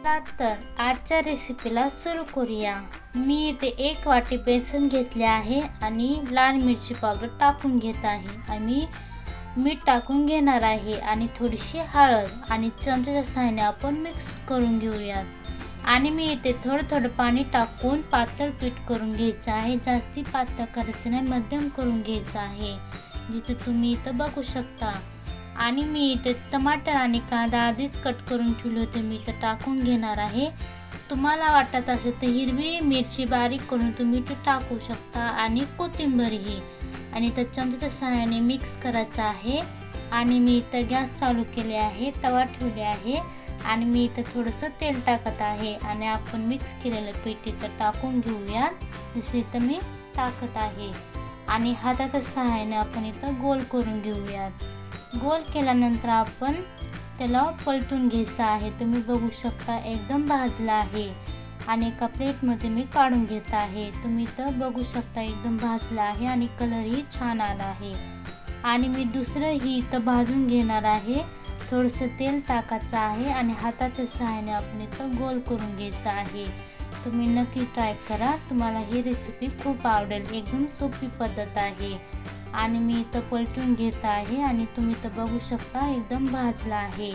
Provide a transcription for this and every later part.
चला तर आजच्या रेसिपीला सुरू करूया. मी इथे एक वाटी बेसन घेतले आहे आणि लाल मिरची पावडर टाकून घेत आहे. आणि मीठ टाकून घेणार आहे आणि थोडीशी हळद आणि चमच्याच्या सहाय्याने आपण मिक्स करून घेऊयात. आणि मी इथे थोडं थोडं पाणी टाकून पातळ पीठ करून घ्यायचं आहे. जास्ती पातळ करायचं नाही मध्यम करून घ्यायचं आहे. जिथे तुम्ही इथं बघू शकता. आणि मी इथे टमाटर आणि कांदा आधीच कट करून ठेवले होते. मी इथं टाकून घेणार आहे. तुम्हाला वाटत असेल तर हिरवी मिरची बारीक करून तुम्ही इथे टाकू शकता. आणि कोथिंबीरही आणि त्या चमच्याच्या सहाय्याने मिक्स करायचं आहे. आणि मी इथं गॅस चालू केले आहे. तवा ठेवले आहे. आणि मी इथं थोडंसं तेल टाकत आहे. आणि आपण मिक्स केलेलं पीठ इथं टाकून घेऊया जसं इथं मी टाकत आहे. आणि हाताच्या सहाय्याने आपण इथं गोल करून घेऊयात. गोल केल्यानंतर आपण त्याला पलटून घ्यायचं आहे. तुम्ही बघू शकता एकदम भाजला आहे आणि एका प्लेटमध्ये मी काढून घेत आहे. तुम्ही तर बघू शकता एकदम भाजला आहे आणि कलरही छान आला आहे. आणि मी दुसरंही इथं भाजून घेणार आहे. थोडंसं तेल टाकायचं आहे आणि हाताच्या सहाय्याने आपण इथं गोल करून घ्यायचं आहे. तुम्ही नक्की ट्राय करा. तुम्हाला ही रेसिपी खूप आवडेल. एकदम सोपी पद्धत आहे. आणि मी इथं पलटून घेत आहे आणि तुम्ही तर बघू शकता एकदम भाजला आहे.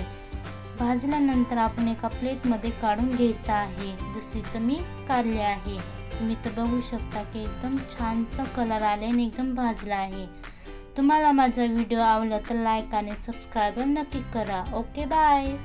भाजल्यानंतर आपण एका प्लेटमध्ये काढून घ्यायचं आहे. जसं इथं मी काढले आहे. तुम्ही तर बघू शकता की एकदम छानसा कलर आले आणि एकदम भाजला आहे. तुम्हाला माझा व्हिडिओ आवडला तर लाईक आणि सबस्क्राईब नक्की करा. Okay bye